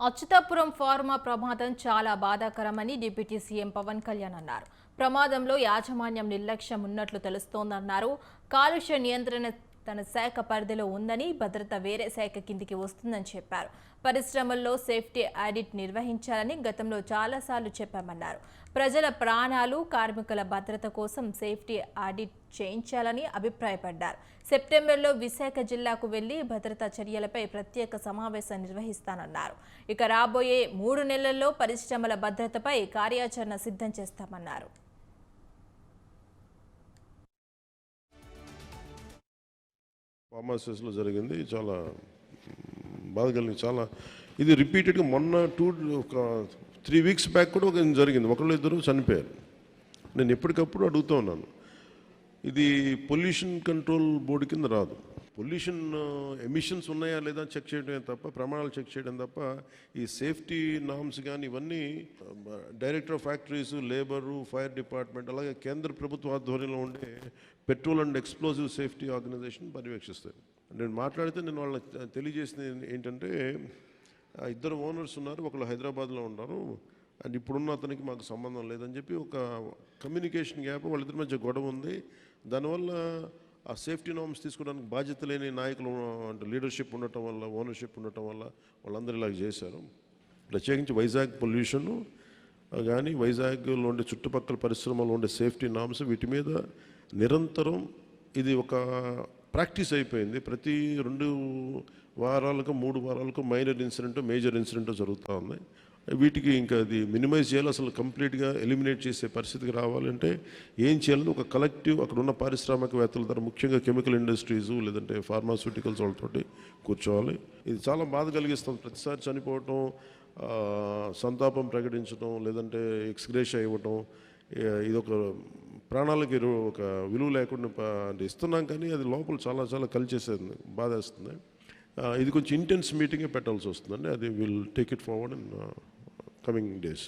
Atchutapuram pharma ప్రమాదం చాలా బాధాకరమని డిప్యూటీ సీఎం పవన్ కళ్యాణ్ అన్నారు. ప్రమాదంలో యాజమాన్యం నిర్లక్ష్యం ఉన్నట్లు తెలుస్తోందన్నారు. కాలుష్య నియంత్రణ తన శాఖ పరిధిలో ఉందని భద్రత వేరే శాఖ కిందికి వస్తుందని చెప్పారు. పరిశ్రమల్లో సేఫ్టీ ఆడిట్ నిర్వహించాలని గతంలో చాలాసార్లు చెప్పామన్నారు. ప్రజల ప్రాణాలు కార్మికుల భద్రత కోసం సేఫ్టీ ఆడిట్ చేయించాలని అభిప్రాయపడ్డారు. సెప్టెంబర్లో విశాఖ జిల్లాకు వెళ్ళి భద్రతా చర్యలపై ప్రత్యేక సమావేశం నిర్వహిస్తానన్నారు. ఇక రాబోయే మూడు నెలల్లో పరిశ్రమల భద్రతపై కార్యాచరణ సిద్ధం చేస్తామన్నారు. ఫార్మాసిస్లో జరిగింది. చాలా బాధ కలిగింది. చాలా ఇది రిపీటెడ్గా మొన్న టూ ఒక త్రీ వీక్స్ బ్యాక్ కూడా ఒక జరిగింది. ఒకళ్ళు ఇద్దరు చనిపోయారు. నేను ఎప్పటికప్పుడు అడుగుతూ ఉన్నాను. ఇది పొల్యూషన్ కంట్రోల్ బోర్డు కింద రాదు. పొల్యూషన్ ఎమిషన్స్ ఉన్నాయా లేదా చెక్ చేయడమే తప్ప ప్రమాణాలు చెక్ చేయడం తప్ప ఈ సేఫ్టీ నామ్స్ కానీ ఇవన్నీ director of factories labour fire department అలాగే కేంద్ర ప్రభుత్వ ఆధ్వర్యంలో ఉండే petrol and explosive safety organisation పర్యవేక్షిస్తాయి నేను మాట్లాడితే నేను వాళ్ళకి తెలియజేసింది ఏంటంటే ఇద్దరు ఓనర్స్ ఉన్నారు ఒకళ్ళు హైదరాబాద్లో ఉన్నారు అండ్ ఇప్పుడున్న అతనికి మాకు సంబంధం లేదని చెప్పి ఒక కమ్యూనికేషన్ గ్యాప్ వాళ్ళిద్దరి మధ్య గొడవ ఉంది. దానివల్ల ఆ సేఫ్టీ నామ్స్ తీసుకోవడానికి బాధ్యత లేని నాయకులు అంటే లీడర్షిప్ ఉండటం వల్ల ఓనర్షిప్ ఉండటం వల్ల వాళ్ళందరూ ఇలాగ చేశారు. ప్రత్యేకించి వైజాగ్ పొల్యూషన్ కానీ వైజాగ్లో ఉండే చుట్టుపక్కల పరిశ్రమలో ఉండే సేఫ్టీ నామ్స్ వీటి మీద నిరంతరం ఇది ఒక ప్రాక్టీస్ అయిపోయింది. ప్రతి రెండు వారాలకు మూడు వారాలకు మైనర్ ఇన్సిడెంట్ మేజర్ ఇన్సిడెంట్ జరుగుతూ ఉంది వీటికి ఇంకా అది మినిమైజ్ చేయాలి. అసలు కంప్లీట్గా ఎలిమినేట్ చేసే పరిస్థితికి రావాలంటే ఏం చేయాలని ఒక కలెక్టివ్ అక్కడ ఉన్న పారిశ్రామికవేత్తల ద్వారా ముఖ్యంగా కెమికల్ ఇండస్ట్రీస్ లేదంటే ఫార్మాస్యూటికల్స్ వాళ్ళతోటి కూర్చోవాలి. ఇది చాలా బాధ కలిగిస్తుంది. ప్రతిసారి చనిపోవటం సంతాపం ప్రకటించడం లేదంటే ఎక్స్గ్రేష్ ఇవ్వటం ఇదొక ఇది ఒక ప్రాణాలకి ఒక విలువ లేకుండా అంటే ఇస్తున్నాం కానీ అది లోపల చాలా చాలా కలిచేసేది బాధేస్తుంది. ఇది కొంచెం ఇంటెన్స్ మీటింగే పెట్టాల్సి వస్తుందండి. అది will take it forward in coming days.